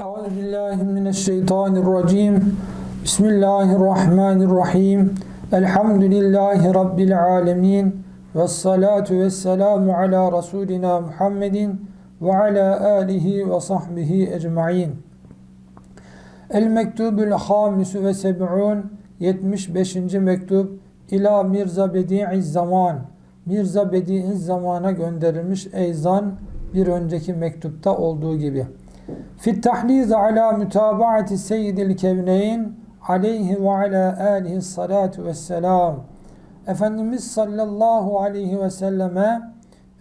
Euzu billahi mineşşeytanirracim. Bismillahirrahmanirrahim. Elhamdülillahi rabbil alamin. Ves salatu ves selamu ala rasulina Muhammedin ve ala alihi ve sahbihi ecmaîn. El mektubul hamisu ve seb'un 75. mektup ila Mirza Bedi'i Zaman. Mirza Bedi'i Zaman'a gönderilmiş Eyzan bir önceki mektupta olduğu gibi. Fit tahliz ala mutabaati seyyidil kevneyn aleyhi ve ala alihi salatu vesselam. Efendimiz sallallahu aleyhi ve selleme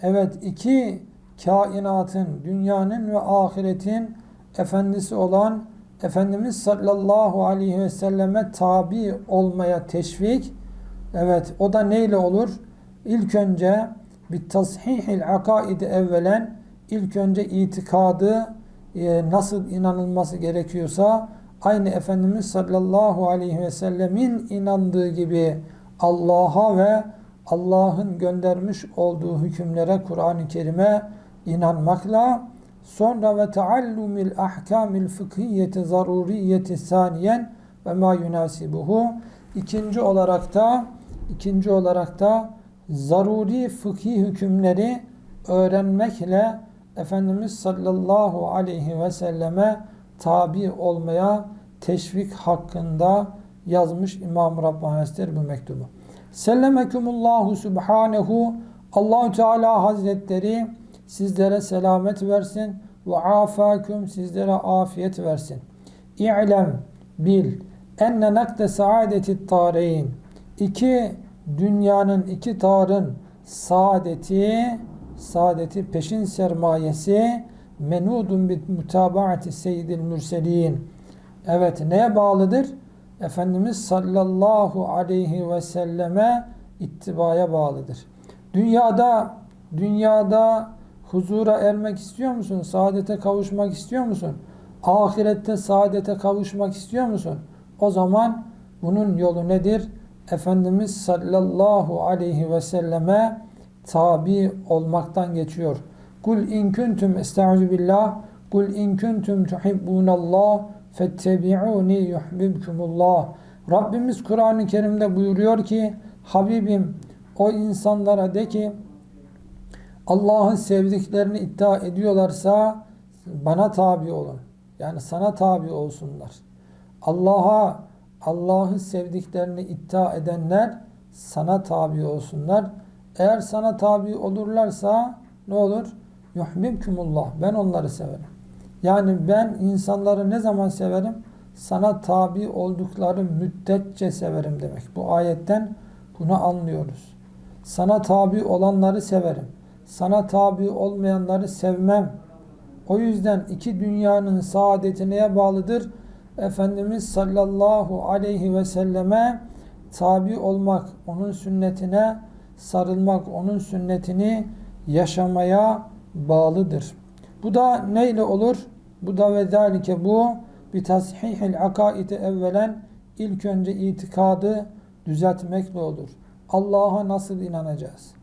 evet iki kainatın, dünyanın ve ahiretin efendisi olan Efendimiz sallallahu aleyhi ve selleme tabi olmaya teşvik evet o da neyle olur? İlk önce bir tasihil akaidi evvelen ilk önce itikadı e, nasıl inanılması gerekiyorsa aynı Efendimiz sallallahu aleyhi ve sellemin inandığı gibi Allah'a ve Allah'ın göndermiş olduğu hükümlere Kur'an-ı Kerim'e inanmakla sonra ve taallumil ahkamil fıkhiyeti zaruriyeti saniyen ve ma yunasibuhu ikinci olarak da ikinci olarak da zaruri fıkhi hükümleri öğrenmekle Efendimiz sallallahu aleyhi ve selleme tabi olmaya teşvik hakkında yazmış İmam Rabbani bu mektubu. Sellemekumullahu subhanehu Allahu Teala Hazretleri sizlere selamet versin ve afakum sizlere afiyet versin. İ'lem bil enne nakde saadeti tareyn iki dünyanın iki tarın saadeti saadeti peşin sermayesi menudun bit mutabaati seyyidil mürselin evet neye bağlıdır? Efendimiz sallallahu aleyhi ve selleme ittibaya bağlıdır. Dünyada dünyada huzura ermek istiyor musun? Saadete kavuşmak istiyor musun? Ahirette saadete kavuşmak istiyor musun? O zaman bunun yolu nedir? Efendimiz sallallahu aleyhi ve selleme tabi olmaktan geçiyor. Kul in kuntum estaizu billah Kul in kuntum tuhibbunallah fettebi'uni yuhibbukumullah. Rabbimiz Kur'an-ı Kerim'de buyuruyor ki Habibim o insanlara de ki Allah'ın sevdiklerini iddia ediyorlarsa bana tabi olun. Yani sana tabi olsunlar. Allah'a Allah'ı sevdiklerini iddia edenler sana tabi olsunlar. Eğer sana tabi olurlarsa ne olur? Yuhbibkumullah. Ben onları severim. Yani ben insanları ne zaman severim? Sana tabi oldukları müddetçe severim demek. Bu ayetten bunu anlıyoruz. Sana tabi olanları severim. Sana tabi olmayanları sevmem. O yüzden iki dünyanın saadeti neye bağlıdır? Efendimiz sallallahu aleyhi ve selleme tabi olmak, onun sünnetine sarılmak, onun sünnetini yaşamaya bağlıdır. Bu da neyle olur? Bu da ve zalike bu bir tashihil akaidi evvelen ilk önce itikadı düzeltmekle olur. Allah'a nasıl inanacağız?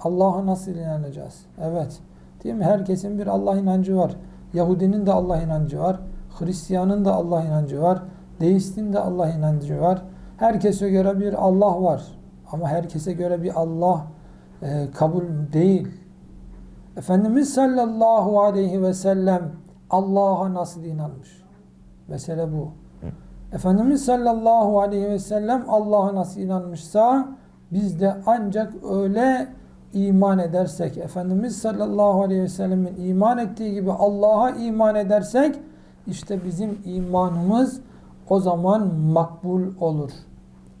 Allah'a nasıl inanacağız? Evet. Değil mi? Herkesin bir Allah inancı var. Yahudinin de Allah inancı var. Hristiyanın da Allah inancı var. Deistin de Allah inancı var. Herkese göre bir Allah var. Ama herkese göre bir Allah e, kabul değil. Efendimiz sallallahu aleyhi ve sellem Allah'a nasıl inanmış? Mesele bu. Efendimiz sallallahu aleyhi ve sellem Allah'a nasıl inanmışsa biz de ancak öyle iman edersek, Efendimiz sallallahu aleyhi ve sellemin iman ettiği gibi Allah'a iman edersek işte bizim imanımız o zaman makbul olur.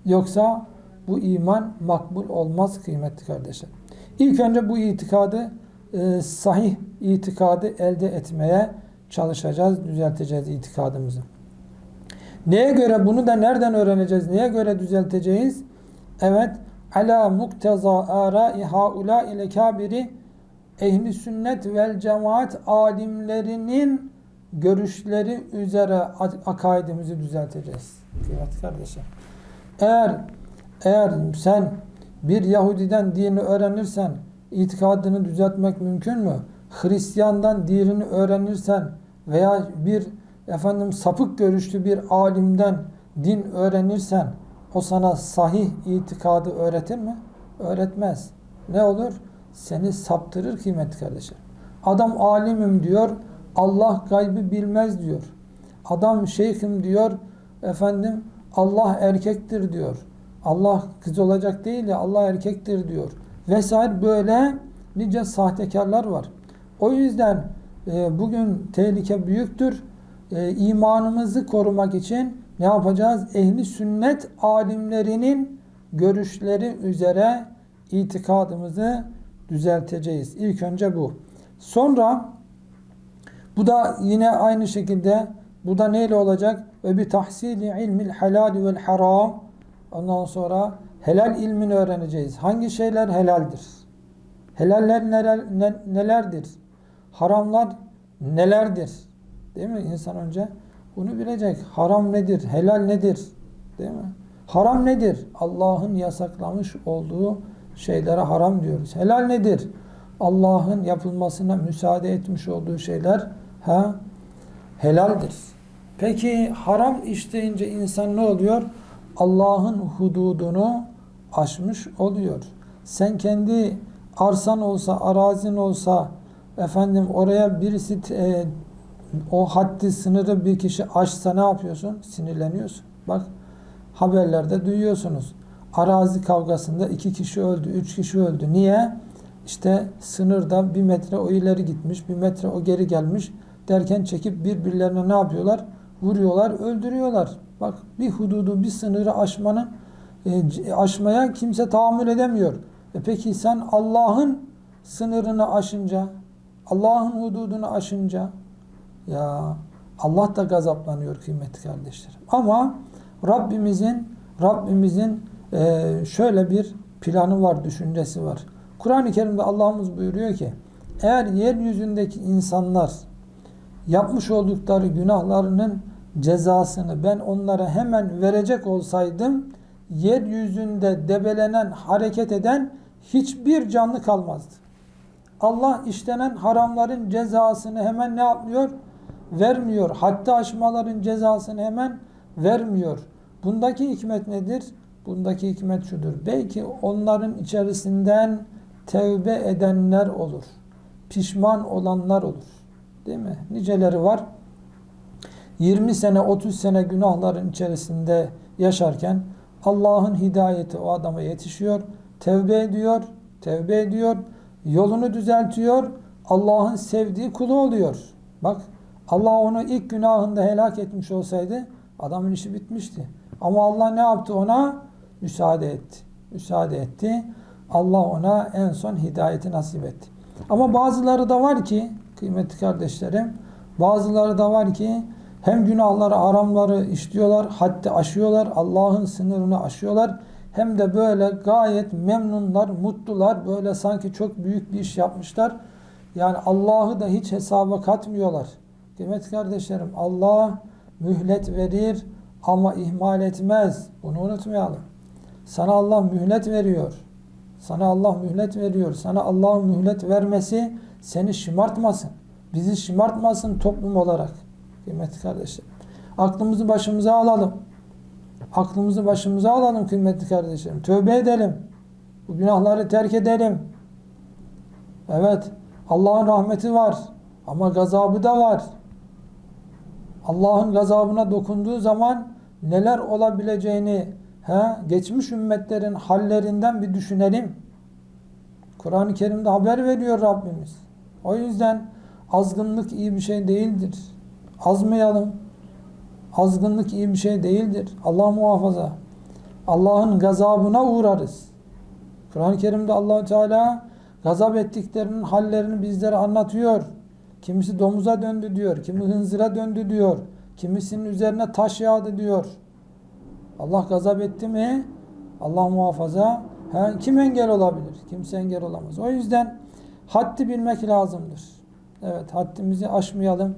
Yoksa bu iman makbul olmaz kıymetli kardeşler. İlk önce bu itikadı e, sahih itikadı elde etmeye çalışacağız, düzelteceğiz itikadımızı. Neye göre bunu da nereden öğreneceğiz? Neye göre düzelteceğiz? Evet, ala mukteza arai haula ile kabiri ehli sünnet vel cemaat alimlerinin görüşleri üzere akaidimizi düzelteceğiz. Kıymetli kardeşim. Eğer eğer sen bir Yahudiden dini öğrenirsen itikadını düzeltmek mümkün mü? Hristiyandan dinini öğrenirsen veya bir efendim sapık görüşlü bir alimden din öğrenirsen o sana sahih itikadı öğretir mi? Öğretmez. Ne olur? Seni saptırır kıymetli kardeşler. Adam alimim diyor, Allah gaybı bilmez diyor. Adam şeyhim diyor, efendim Allah erkektir diyor. Allah kız olacak değil ya Allah erkektir diyor. Vesaire böyle nice sahtekarlar var. O yüzden e, bugün tehlike büyüktür. E, imanımızı korumak için ne yapacağız? Ehli sünnet alimlerinin görüşleri üzere itikadımızı düzelteceğiz. İlk önce bu. Sonra bu da yine aynı şekilde bu da neyle olacak? Ve bir tahsili ilmil helal vel haram. Ondan sonra helal ilmini öğreneceğiz. Hangi şeyler helaldir? Helaller neler, ne, nelerdir? Haramlar nelerdir? Değil mi? İnsan önce bunu bilecek. Haram nedir? Helal nedir? Değil mi? Haram nedir? Allah'ın yasaklamış olduğu şeylere haram diyoruz. Helal nedir? Allah'ın yapılmasına müsaade etmiş olduğu şeyler ha helaldir. Peki haram işleyince insan ne oluyor? Allah'ın hududunu aşmış oluyor. Sen kendi arsan olsa, arazin olsa efendim oraya birisi e, o haddi sınırı bir kişi aşsa ne yapıyorsun? Sinirleniyorsun. Bak haberlerde duyuyorsunuz. Arazi kavgasında iki kişi öldü, üç kişi öldü. Niye? İşte sınırda bir metre o ileri gitmiş, bir metre o geri gelmiş derken çekip birbirlerine ne yapıyorlar? Vuruyorlar, öldürüyorlar. Bak bir hududu, bir sınırı aşmanın e, aşmaya kimse tahammül edemiyor. E peki sen Allah'ın sınırını aşınca, Allah'ın hududunu aşınca ya Allah da gazaplanıyor kıymetli kardeşlerim. Ama Rabbimizin Rabbimizin e, şöyle bir planı var, düşüncesi var. Kur'an-ı Kerim'de Allah'ımız buyuruyor ki eğer yeryüzündeki insanlar yapmış oldukları günahlarının cezasını ben onlara hemen verecek olsaydım yeryüzünde debelenen, hareket eden hiçbir canlı kalmazdı. Allah işlenen haramların cezasını hemen ne yapmıyor? Vermiyor. Hatta aşmaların cezasını hemen vermiyor. Bundaki hikmet nedir? Bundaki hikmet şudur. Belki onların içerisinden tevbe edenler olur. Pişman olanlar olur. Değil mi? Niceleri var. 20 sene 30 sene günahların içerisinde yaşarken Allah'ın hidayeti o adama yetişiyor. Tevbe ediyor. Tevbe ediyor. Yolunu düzeltiyor. Allah'ın sevdiği kulu oluyor. Bak Allah onu ilk günahında helak etmiş olsaydı adamın işi bitmişti. Ama Allah ne yaptı ona? Müsaade etti. Müsaade etti. Allah ona en son hidayeti nasip etti. Ama bazıları da var ki kıymetli kardeşlerim bazıları da var ki hem günahları, haramları işliyorlar, haddi aşıyorlar, Allah'ın sınırını aşıyorlar. Hem de böyle gayet memnunlar, mutlular, böyle sanki çok büyük bir iş yapmışlar. Yani Allah'ı da hiç hesaba katmıyorlar. Kıymetli kardeşlerim, Allah mühlet verir ama ihmal etmez. Bunu unutmayalım. Sana Allah mühlet veriyor. Sana Allah mühlet veriyor. Sana Allah'ın mühlet vermesi seni şımartmasın. Bizi şımartmasın toplum olarak. Kıymetli kardeşler. Aklımızı başımıza alalım. Aklımızı başımıza alalım kıymetli kardeşlerim. Tövbe edelim. Bu günahları terk edelim. Evet. Allah'ın rahmeti var. Ama gazabı da var. Allah'ın gazabına dokunduğu zaman neler olabileceğini he, geçmiş ümmetlerin hallerinden bir düşünelim. Kur'an-ı Kerim'de haber veriyor Rabbimiz. O yüzden azgınlık iyi bir şey değildir. Azmayalım. Azgınlık iyi bir şey değildir. Allah muhafaza. Allah'ın gazabına uğrarız. Kur'an-ı Kerim'de allah Teala gazap ettiklerinin hallerini bizlere anlatıyor. Kimisi domuza döndü diyor. Kimi hınzıra döndü diyor. Kimisinin üzerine taş yağdı diyor. Allah gazap etti mi? Allah muhafaza. He, kim engel olabilir? Kimse engel olamaz. O yüzden haddi bilmek lazımdır. Evet haddimizi aşmayalım.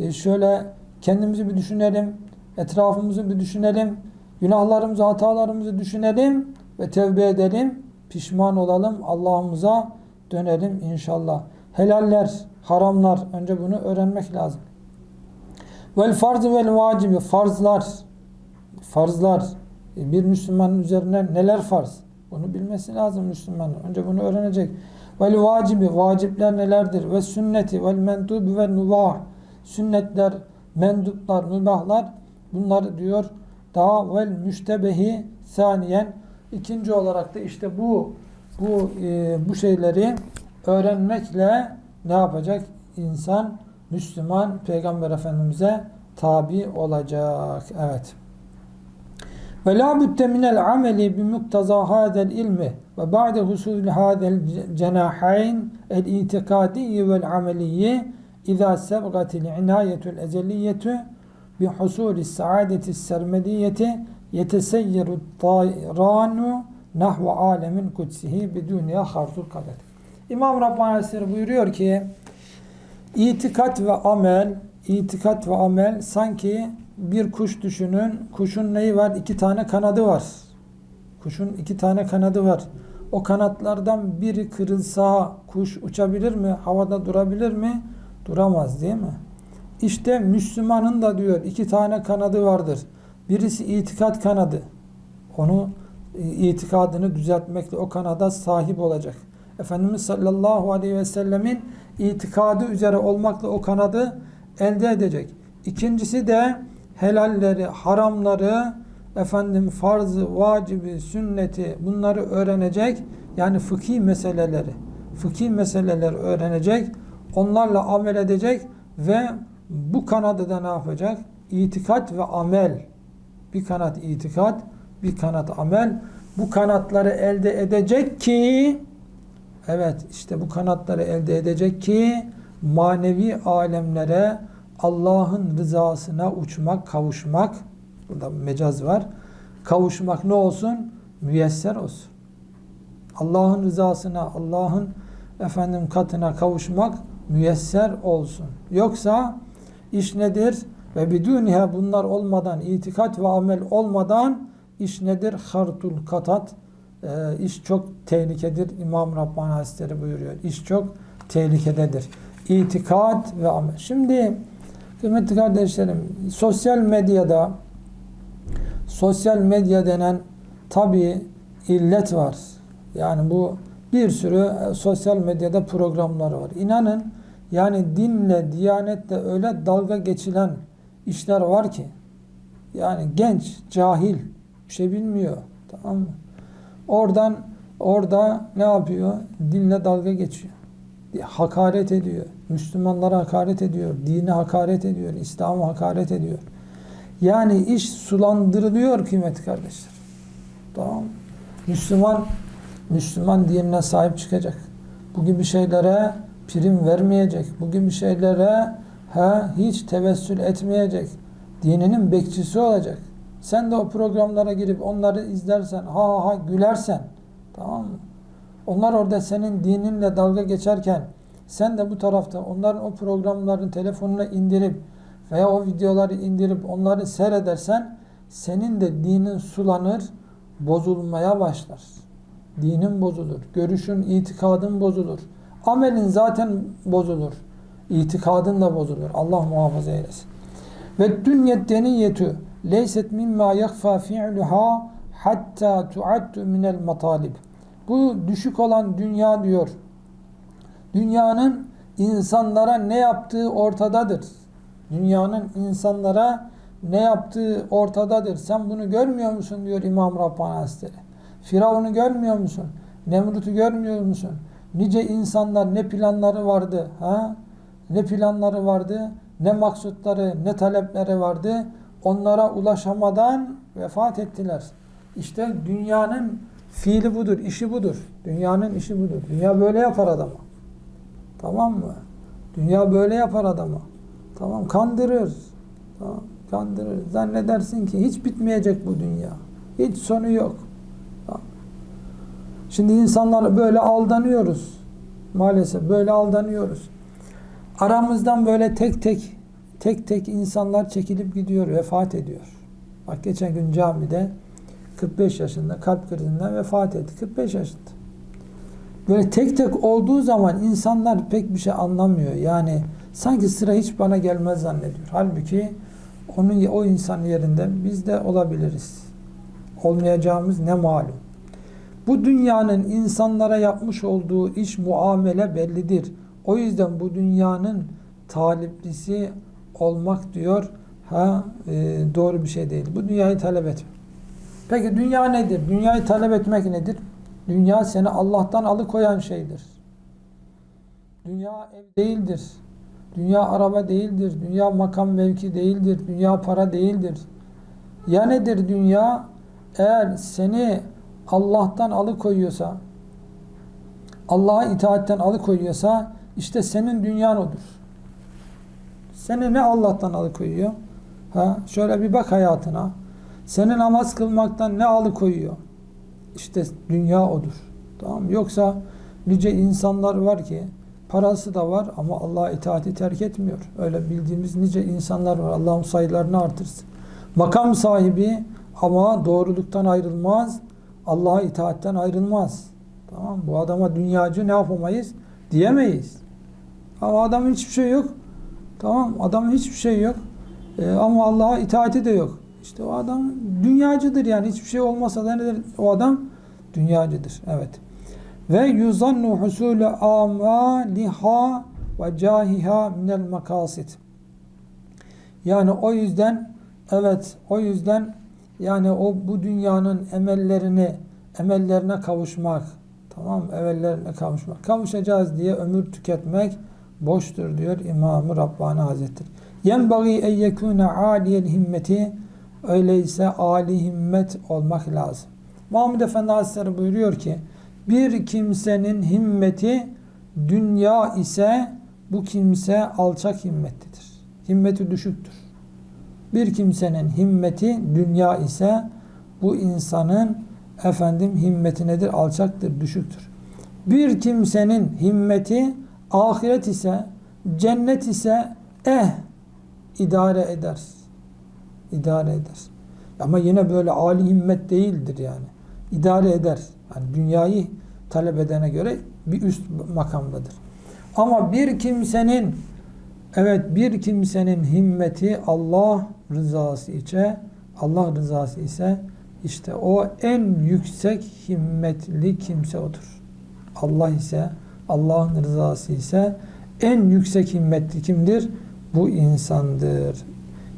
E şöyle kendimizi bir düşünelim. Etrafımızı bir düşünelim. Günahlarımızı, hatalarımızı düşünelim ve tevbe edelim. Pişman olalım. Allah'ımıza dönelim inşallah. Helaller, haramlar önce bunu öğrenmek lazım. Vel farzı vel vacibi farzlar farzlar E, bir Müslümanın üzerine neler farz? Bunu bilmesi lazım Müslümanın. Önce bunu öğrenecek. Vel vacibi vacipler nelerdir? Ve sünneti vel mendubi ve nubah sünnetler, menduplar, mübahlar bunlar diyor daha vel müştebehi saniyen ikinci olarak da işte bu bu e, bu şeyleri öğrenmekle ne yapacak? İnsan Müslüman Peygamber Efendimiz'e tabi olacak. Evet. Ve la budde minel ameli bi muktaza hadel ilmi ve ba'de husul hadel cenahayn el itikadi vel ameliyyi Sebgatil inayetul ezeliyyetu bi husulis saadeti sermediyeti yeteseyyeru tayranu nahve alemin kutsihi biduniye harful kadet. İmam Rabbani Hazretleri buyuruyor ki itikat ve amel itikat ve amel sanki bir kuş düşünün. Kuşun neyi var? İki tane kanadı var. Kuşun iki tane kanadı var. O kanatlardan biri kırılsa kuş uçabilir mi? Havada durabilir mi? Duramaz değil mi? İşte Müslümanın da diyor iki tane kanadı vardır. Birisi itikat kanadı. Onu e, itikadını düzeltmekle o kanada sahip olacak. Efendimiz sallallahu aleyhi ve sellemin itikadı üzere olmakla o kanadı elde edecek. İkincisi de helalleri, haramları, efendim farzı, vacibi, sünneti bunları öğrenecek. Yani fıkhi meseleleri, fıkhi meseleleri öğrenecek. Onlarla amel edecek ve bu kanadı da ne yapacak? İtikat ve amel. Bir kanat itikat, bir kanat amel. Bu kanatları elde edecek ki evet işte bu kanatları elde edecek ki manevi alemlere Allah'ın rızasına uçmak, kavuşmak burada mecaz var. Kavuşmak ne olsun? Müyesser olsun. Allah'ın rızasına, Allah'ın efendim katına kavuşmak müyesser olsun. Yoksa iş nedir? Ve bidunihe bunlar olmadan, itikat ve amel olmadan iş nedir? Hartul katat. E, iş çok tehlikedir. İmam Rabbani Hazretleri buyuruyor. İş çok tehlikededir. İtikat ve amel. Şimdi kıymetli kardeşlerim sosyal medyada sosyal medya denen tabi illet var. Yani bu bir sürü e, sosyal medyada programları var. İnanın yani dinle, diyanetle öyle dalga geçilen işler var ki yani genç, cahil, bir şey bilmiyor. Tamam mı? Oradan orada ne yapıyor? Dinle dalga geçiyor. Hakaret ediyor. Müslümanlara hakaret ediyor. Dine hakaret ediyor. İslam'a hakaret ediyor. Yani iş sulandırılıyor kıymetli kardeşler. Tamam? Müslüman Müslüman dinine sahip çıkacak. Bu gibi şeylere prim vermeyecek. Bu gibi şeylere ha, hiç tevessül etmeyecek. Dininin bekçisi olacak. Sen de o programlara girip onları izlersen, ha ha gülersen, tamam mı? Onlar orada senin dininle dalga geçerken, sen de bu tarafta onların o programların telefonuna indirip veya o videoları indirip onları seyredersen, senin de dinin sulanır, bozulmaya başlar. Dinin bozulur. Görüşün, itikadın bozulur. Amelin zaten bozulur. İtikadın da bozulur. Allah muhafaza eylesin. Ve dünyet deniyetü leyset mimma yakfa fi'luha hatta tuaddu minel matalib. Bu düşük olan dünya diyor. Dünyanın insanlara ne yaptığı ortadadır. Dünyanın insanlara ne yaptığı ortadadır. Sen bunu görmüyor musun diyor İmam Rabbani Hazretleri. Firavun'u görmüyor musun? Nemrut'u görmüyor musun? Nice insanlar ne planları vardı? Ha? Ne planları vardı? Ne maksutları, ne talepleri vardı? Onlara ulaşamadan vefat ettiler. İşte dünyanın fiili budur, işi budur. Dünyanın işi budur. Dünya böyle yapar adamı. Tamam mı? Dünya böyle yapar adamı. Tamam kandırır. Tamam kandırır. Zannedersin ki hiç bitmeyecek bu dünya. Hiç sonu yok. Şimdi insanlar böyle aldanıyoruz. Maalesef böyle aldanıyoruz. Aramızdan böyle tek tek tek tek insanlar çekilip gidiyor, vefat ediyor. Bak geçen gün camide 45 yaşında kalp krizinden vefat etti. 45 yaşında. Böyle tek tek olduğu zaman insanlar pek bir şey anlamıyor. Yani Sanki sıra hiç bana gelmez zannediyor. Halbuki onun o insan yerinde biz de olabiliriz. Olmayacağımız ne malum. Bu dünyanın insanlara yapmış olduğu iş muamele bellidir. O yüzden bu dünyanın taliplisi olmak diyor ha e, doğru bir şey değil. Bu dünyayı talep etme. Peki dünya nedir? Dünyayı talep etmek nedir? Dünya seni Allah'tan alıkoyan şeydir. Dünya ev değildir. Dünya araba değildir. Dünya makam mevki değildir. Dünya para değildir. Ya nedir dünya? Eğer seni Allah'tan alıkoyuyorsa, Allah'a itaatten alıkoyuyorsa işte senin dünyan odur. Seni ne Allah'tan alıkoyuyor? Ha, şöyle bir bak hayatına. Seni namaz kılmaktan ne alıkoyuyor? İşte dünya odur. Tamam? Yoksa nice insanlar var ki parası da var ama Allah'a itaati terk etmiyor. Öyle bildiğimiz nice insanlar var. Allah'ın sayılarını artırsın. Makam sahibi ama doğruluktan ayrılmaz. Allah'a itaatten ayrılmaz. Tamam Bu adama dünyacı ne yapamayız? Diyemeyiz. Ama adamın hiçbir şey yok. Tamam Adamın hiçbir şey yok. Ee, ama Allah'a itaati de yok. İşte o adam dünyacıdır yani hiçbir şey olmasa da nedir? O adam dünyacıdır. Evet. Ve yuzannu husulü amaliha ve cahiha minel makasit. Yani o yüzden evet o yüzden yani o bu dünyanın emellerini emellerine kavuşmak tamam mı? emellerine kavuşmak. Kavuşacağız diye ömür tüketmek boştur diyor İmam-ı Rabbani Hazretleri. Yenbagi en yekune aliyel himmeti öyleyse ali himmet olmak lazım. Mahmud Efendi Hazretleri buyuruyor ki bir kimsenin himmeti dünya ise bu kimse alçak himmetlidir. Himmeti düşüktür. Bir kimsenin himmeti dünya ise bu insanın efendim himmeti nedir? Alçaktır, düşüktür. Bir kimsenin himmeti ahiret ise cennet ise eh idare eder. İdare eder. Ama yine böyle âli himmet değildir yani. İdare eder. Yani dünyayı talep edene göre bir üst makamdadır. Ama bir kimsenin evet bir kimsenin himmeti Allah rızası içe Allah rızası ise işte o en yüksek himmetli kimse odur. Allah ise Allah'ın rızası ise en yüksek himmetli kimdir? Bu insandır.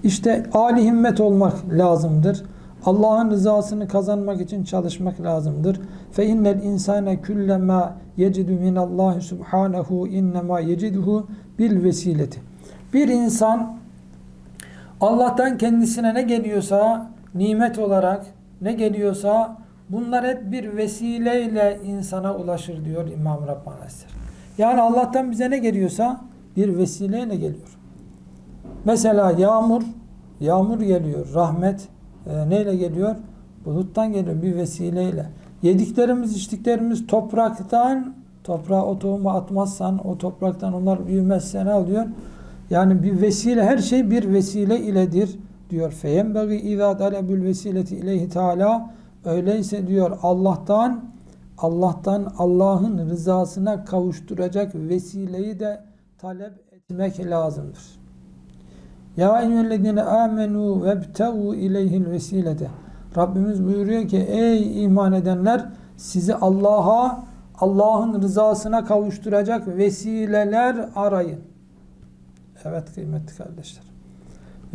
İşte âli himmet olmak lazımdır. Allah'ın rızasını kazanmak için çalışmak lazımdır. Fe innel insane kullama yecidu min Allah subhanahu innema yeciduhu bil vesileti. Bir insan Allah'tan kendisine ne geliyorsa nimet olarak ne geliyorsa bunlar hep bir vesileyle insana ulaşır diyor İmam Rabbani Hazretleri. Yani Allah'tan bize ne geliyorsa bir vesileyle geliyor. Mesela yağmur, yağmur geliyor, rahmet e, neyle geliyor? Buluttan geliyor bir vesileyle. Yediklerimiz, içtiklerimiz topraktan, toprağa o tohumu atmazsan, o topraktan onlar büyümezse ne oluyor? Yani bir vesile, her şey bir vesile iledir diyor. Feyenbagi izâ talebül vesileti ileyhi teâlâ öyleyse diyor Allah'tan Allah'tan Allah'ın rızasına kavuşturacak vesileyi de talep etmek lazımdır. Ya eyyühellezine amenu vebtevu ileyhil vesilete. Rabbimiz buyuruyor ki ey iman edenler sizi Allah'a Allah'ın rızasına kavuşturacak vesileler arayın. Evet kıymetli kardeşler.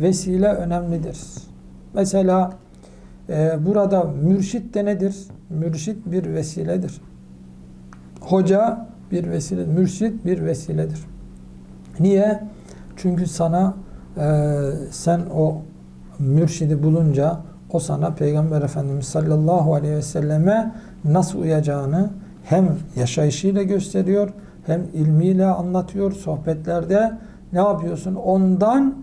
Vesile önemlidir. Mesela e, burada mürşit de nedir? Mürşit bir vesiledir. Hoca bir vesile, mürşit bir vesiledir. Niye? Çünkü sana e, sen o mürşidi bulunca o sana Peygamber Efendimiz sallallahu aleyhi ve selleme nasıl uyacağını hem yaşayışıyla gösteriyor hem ilmiyle anlatıyor sohbetlerde ne yapıyorsun? Ondan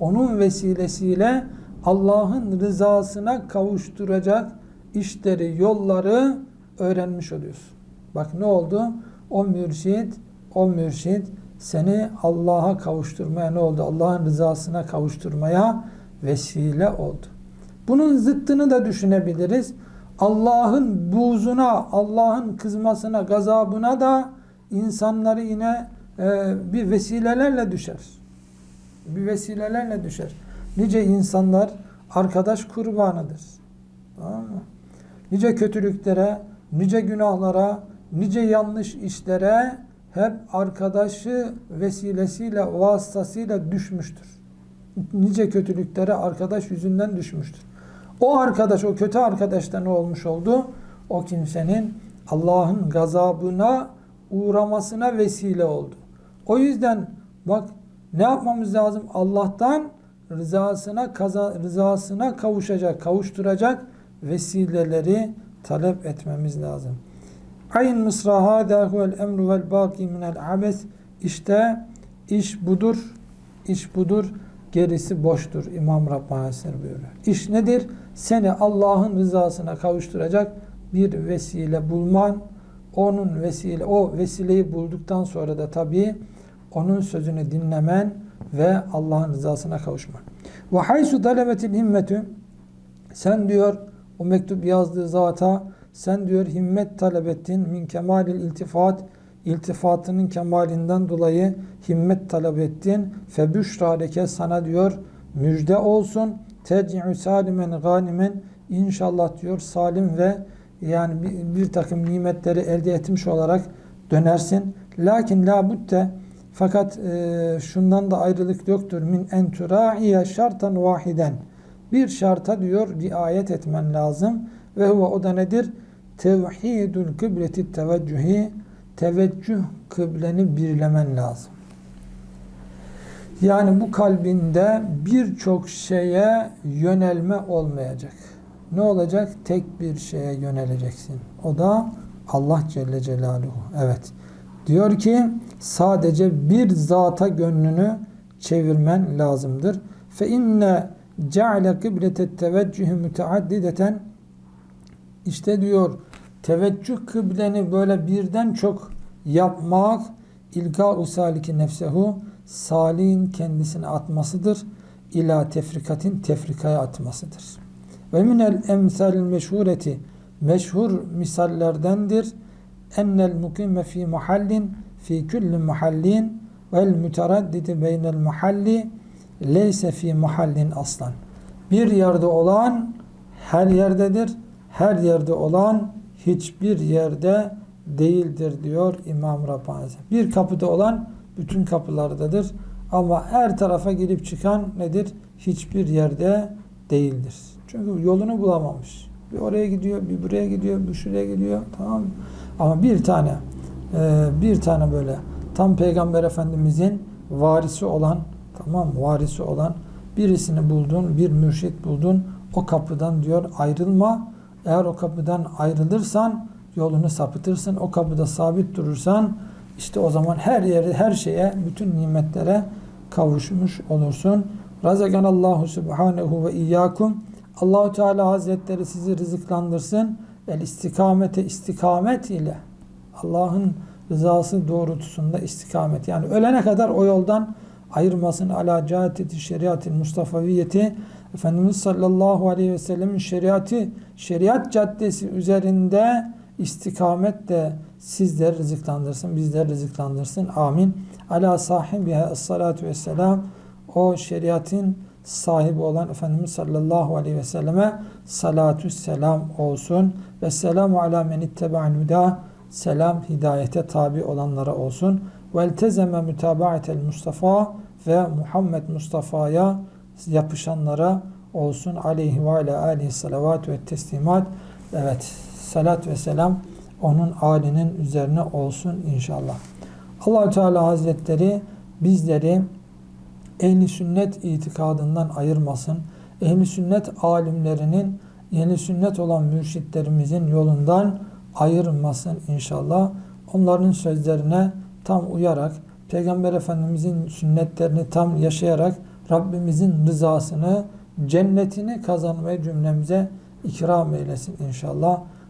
onun vesilesiyle Allah'ın rızasına kavuşturacak işleri, yolları öğrenmiş oluyorsun. Bak ne oldu? O mürşid, o mürşid seni Allah'a kavuşturmaya ne oldu? Allah'ın rızasına kavuşturmaya vesile oldu. Bunun zıttını da düşünebiliriz. Allah'ın buğzuna, Allah'ın kızmasına, gazabına da insanları yine e, bir vesilelerle düşer. Bir vesilelerle düşer. Nice insanlar arkadaş kurbanıdır. Tamam mı? Nice kötülüklere, nice günahlara, nice yanlış işlere hep arkadaşı vesilesiyle, vasıtasıyla düşmüştür. Nice kötülüklere arkadaş yüzünden düşmüştür. O arkadaş, o kötü arkadaşta ne olmuş oldu? O kimsenin Allah'ın gazabına uğramasına vesile oldu. O yüzden bak ne yapmamız lazım? Allah'tan rızasına kaza, rızasına kavuşacak, kavuşturacak vesileleri talep etmemiz lazım. Ayn mısra hâdâ huvel emru vel bâki minel abes İşte iş budur, iş budur, gerisi boştur. İmam Rabbani buyuruyor. İş nedir? Seni Allah'ın rızasına kavuşturacak bir vesile bulman, onun vesile, o vesileyi bulduktan sonra da tabii onun sözünü dinlemen ve Allah'ın rızasına kavuşman. Ve haysu talebetil himmetü sen diyor o mektup yazdığı zata sen diyor himmet talep ettin min kemalil iltifat iltifatının kemalinden dolayı himmet talep ettin. Febüşra leke sana diyor müjde olsun. Terci'ü salimen ganimen inşallah diyor salim ve yani bir, bir takım nimetleri elde etmiş olarak dönersin. Lakin la butte fakat e, şundan da ayrılık yoktur. Min en tura'iye şartan vahiden. Bir şarta diyor riayet etmen lazım. Ve huve o da nedir? Tevhidul kıbleti teveccühi teveccüh kıbleni birlemen lazım. Yani bu kalbinde birçok şeye yönelme olmayacak. Ne olacak? Tek bir şeye yöneleceksin. O da Allah Celle Celaluhu. Evet. Diyor ki sadece bir zata gönlünü çevirmen lazımdır. Fe inne ceale kıblete teveccühü müteaddideten işte diyor teveccüh kıbleni böyle birden çok yapmak ilga usaliki nefsehu salihin kendisine atmasıdır. ila tefrikatin tefrikaya atmasıdır. Ve minel emsal meşhureti meşhur misallerdendir. Ennel mukime fi mahallin fi kulli mahallin vel müteraddidi beynel mahalli leyse fi mahallin aslan. Bir yerde olan her yerdedir. Her yerde olan hiçbir yerde değildir diyor İmam Rabbani. Bir kapıda olan bütün kapılardadır. Ama her tarafa girip çıkan nedir? Hiçbir yerde değildir. Çünkü yolunu bulamamış. Bir oraya gidiyor, bir buraya gidiyor, bir şuraya gidiyor. Tamam? Ama bir tane, bir tane böyle tam Peygamber Efendimizin varisi olan, tamam varisi olan birisini buldun, bir mürşit buldun. O kapıdan diyor ayrılma. Eğer o kapıdan ayrılırsan yolunu sapıtırsın. O kapıda sabit durursan işte o zaman her yere, her şeye, bütün nimetlere kavuşmuş olursun. Razakanallahu subhanehu ve iyyakum. Allahu Teala Hazretleri sizi rızıklandırsın. El istikamete istikamet ile Allah'ın rızası doğrultusunda istikamet. Yani ölene kadar o yoldan ayırmasın. Ala caheteti şeriatin Mustafaviyeti Efendimiz sallallahu aleyhi ve sellemin şeriatı, şeriat caddesi üzerinde istikamet de sizleri rızıklandırsın, bizleri rızıklandırsın. Amin. Ala sahibiha salatu vesselam o şeriatın sahibi olan Efendimiz sallallahu aleyhi ve selleme salatü selam olsun. Ve selamu ala men itteba'al huda selam hidayete tabi olanlara olsun. Ve eltezeme mütabaatel Mustafa ve Muhammed Mustafa'ya yapışanlara olsun. Aleyhi ve ala alihi salavat ve teslimat. Evet, salat ve selam onun alinin üzerine olsun inşallah. allah Teala Hazretleri bizleri ehli sünnet itikadından ayırmasın. Ehli sünnet alimlerinin ehli sünnet olan mürşitlerimizin yolundan ayırmasın inşallah. Onların sözlerine tam uyarak, Peygamber Efendimizin sünnetlerini tam yaşayarak Rabbimizin rızasını, cennetini kazanmaya cümlemize ikram eylesin inşallah.